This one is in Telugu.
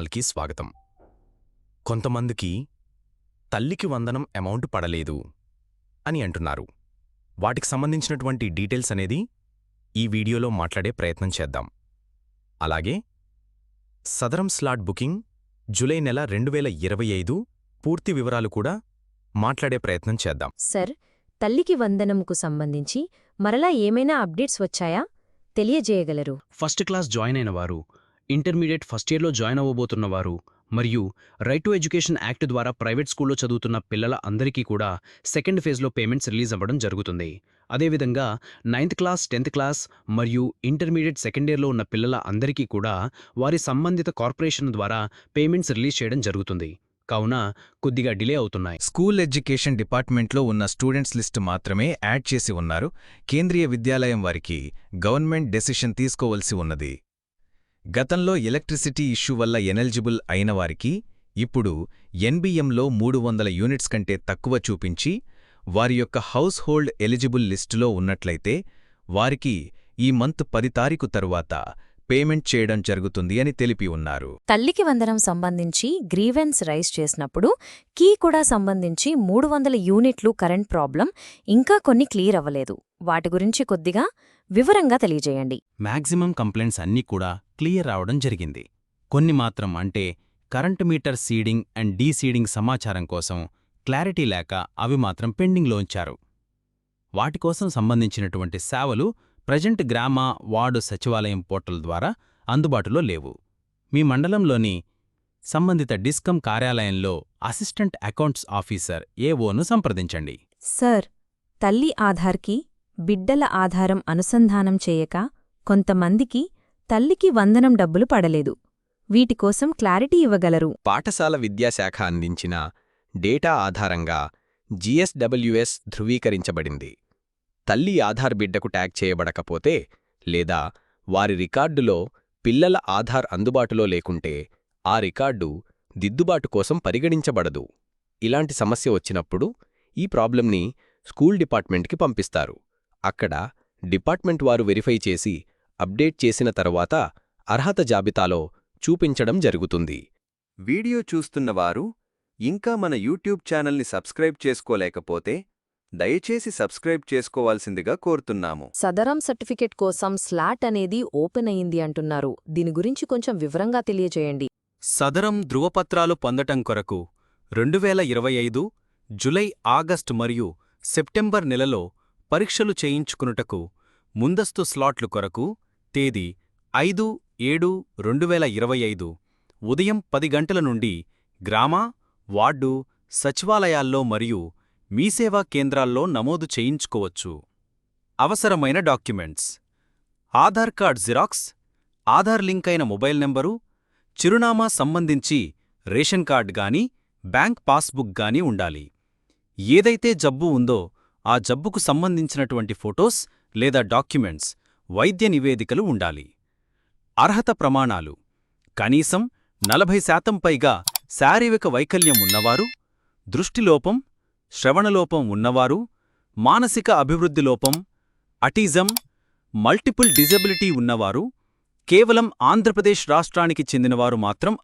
ఛానల్కి స్వాగతం. కొంతమందికి తల్లికి వందనం అమౌంట్ పడలేదు అని అంటున్నారు. వాటికి సంబంధించినటువంటి డీటెయిల్స్ అనేది ఈ వీడియోలో మాట్లాడే ప్రయత్నం చేద్దాం. అలాగే సదరం స్లాట్ బుకింగ్ జూలై నెల రెండు వేల ఇరవై ఐదు పూర్తి వివరాలు కూడా మాట్లాడే ప్రయత్నం చేద్దాం. సర్ తల్లికి వందనంకు సంబంధించి మరలా ఏమైనా అప్డేట్స్ వచ్చాయా? తెలియజేయగలరు. ఫస్ట్ క్లాస్ జాయిన్ అయిన వారు ఇంటర్మీడియట్ ఫస్ట్ ఇయర్లో జాయిన్ అవ్వబోతున్న వారు మరియు రైట్ టు ఎడ్యుకేషన్ యాక్ట్ ద్వారా ప్రైవేట్ స్కూల్లో చదువుతున్న పిల్లల అందరికీ కూడా సెకండ్ ఫేజ్లో పేమెంట్స్ రిలీజ్ అవ్వడం జరుగుతుంది. అదేవిధంగా నైన్త్ క్లాస్ టెన్త్ క్లాస్ మరియు ఇంటర్మీడియట్ సెకండ్ ఇయర్లో ఉన్న పిల్లల అందరికీ కూడా వారి సంబంధిత కార్పొరేషన్ ద్వారా పేమెంట్స్ రిలీజ్ చేయడం జరుగుతుంది. కావున కొద్దిగా డిలే అవుతున్నాయి. స్కూల్ ఎడ్యుకేషన్ డిపార్ట్మెంట్లో ఉన్న స్టూడెంట్స్ లిస్ట్ మాత్రమే యాడ్ చేసి ఉన్నారు. కేంద్రీయ విద్యాలయం వారికి గవర్నమెంట్ డెసిషన్ తీసుకోవలసి ఉన్నది. గతంలో ఎలక్ట్రిసిటీ ఇష్యూ వల్ల ఎనెలిజిబుల్ అయిన వారికి ఇప్పుడు ఎన్బిఎంలో మూడు వందల యూనిట్స్ కంటే తక్కువ చూపించి వారి యొక్క హౌస్ హోల్డ్ ఎలిజిబుల్ లిస్టులో ఉన్నట్లయితే వారికి ఈ మంత్ పది తారీఖు తరువాత పేమెంట్ చేయడం జరుగుతుంది అని తెలిపి ఉన్నారు. తల్లికి వందనం సంబంధించి గ్రీవెన్స్ రైజ్ చేసినప్పుడు కీ కూడా సంబంధించి మూడు వందల యూనిట్లు కరెంట్ ప్రాబ్లం ఇంకా కొన్ని క్లియర్ అవ్వలేదు. వాటి గురించి కొద్దిగా వివరంగా తెలియజేయండి. మ్యాక్సిమం కంప్లైంట్స్ అన్నీ కూడా క్లియర్ రావడం జరిగింది. కొన్ని మాత్రం అంటే current meter seeding and deseeding సమాచారం కోసం క్లారిటీ లేక అవి మాత్రం పెండింగ్లో ఉంచారు. వాటి కోసం సంబంధించినటువంటి సేవలు ప్రజెంట్ గ్రామ వార్డు సచివాలయం పోర్టల్ ద్వారా అందుబాటులో లేవు. మీ మండలంలోని సంబంధిత డిస్కమ్ కార్యాలయంలో అసిస్టెంట్ అకౌంట్స్ ఆఫీసర్ ఏఓను సంప్రదించండి. సర్ తల్లి ఆధార్కి బిడ్డల ఆధారం అనుసంధానం చేయక కొంతమందికి తల్లికి వందనం డబ్బులు పడలేదు. వీటికోసం క్లారిటీ ఇవ్వగలరు. పాఠశాల విద్యాశాఖ అందించిన డేటా ఆధారంగా జీఎస్డబ్ల్యూఎస్ ధృవీకరించబడింది. తల్లి ఆధార్ బిడ్డకు ట్యాగ్ చేయబడకపోతే లేదా వారి రికార్డులో పిల్లల ఆధార్ అందుబాటులో లేకుంటే ఆ రికార్డు దిద్దుబాటు కోసం పరిగణించబడదు. ఇలాంటి సమస్య వచ్చినప్పుడు ఈ ప్రాబ్లంని స్కూల్ డిపార్ట్మెంట్కి పంపిస్తారు. అక్కడ డిపార్ట్మెంట్ వారు వెరిఫై చేసి అప్డేట్ చేసిన తరువాత అర్హత జాబితాలో చూపించడం జరుగుతుంది. వీడియో చూస్తున్నవారు ఇంకా మన యూట్యూబ్ ఛానల్ని సబ్స్క్రైబ్ చేసుకోలేకపోతే దయచేసి సబ్స్క్రైబ్ చేసుకోవాల్సిందిగా కోరుతున్నాము. సదరం సర్టిఫికెట్ కోసం స్లాట్ అనేది ఓపెన్ అయింది అంటున్నారు. దీని గురించి కొంచెం వివరంగా తెలియజేయండి సదరం ధృవపత్రాలు పొందటం కొరకు రెండు వేల ఇరవై ఐదు జులై ఆగస్టు మరియు సెప్టెంబర్ నెలలో పరీక్షలు చేయించుకునుటకు ముందస్తు స్లాట్లు కొరకు తేదీ ఐదు ఏడు రెండువేల ఇరవై ఐదు ఉదయం పది గంటల నుండి గ్రామ వార్డు సచివాలయాల్లో మరియు మీసేవా కేంద్రాల్లో నమోదు చేయించుకోవచ్చు. అవసరమైన documents. Aadhaar card xerox Aadhaar link అయిన మొబైల్ నెంబరు చిరునామా సంబంధించి రేషన్ కార్డ్ గాని బ్యాంక్ పాస్బుక్ గాని ఉండాలి. ఏదైతే జబ్బు ఉందో ఆ జబ్బుకు సంబంధించినటువంటి ఫొటోస్ లేదా డాక్యుమెంట్స్ వైద్య నివేదికలు ఉండాలి. అర్హత ప్రమాణాలు. కనీసం నలభై శాతం పైగా శారీరక వైకల్యం ఉన్నవారు దృష్టిలోపం శ్రవణలోపం ఉన్నవారు మానసిక అభివృద్ధి లోపం అటిజం మల్టిపుల్ డిజబిలిటీ ఉన్నవారు కేవలం ఆంధ్రప్రదేశ్ రాష్ట్రానికి చెందినవారు మాత్రం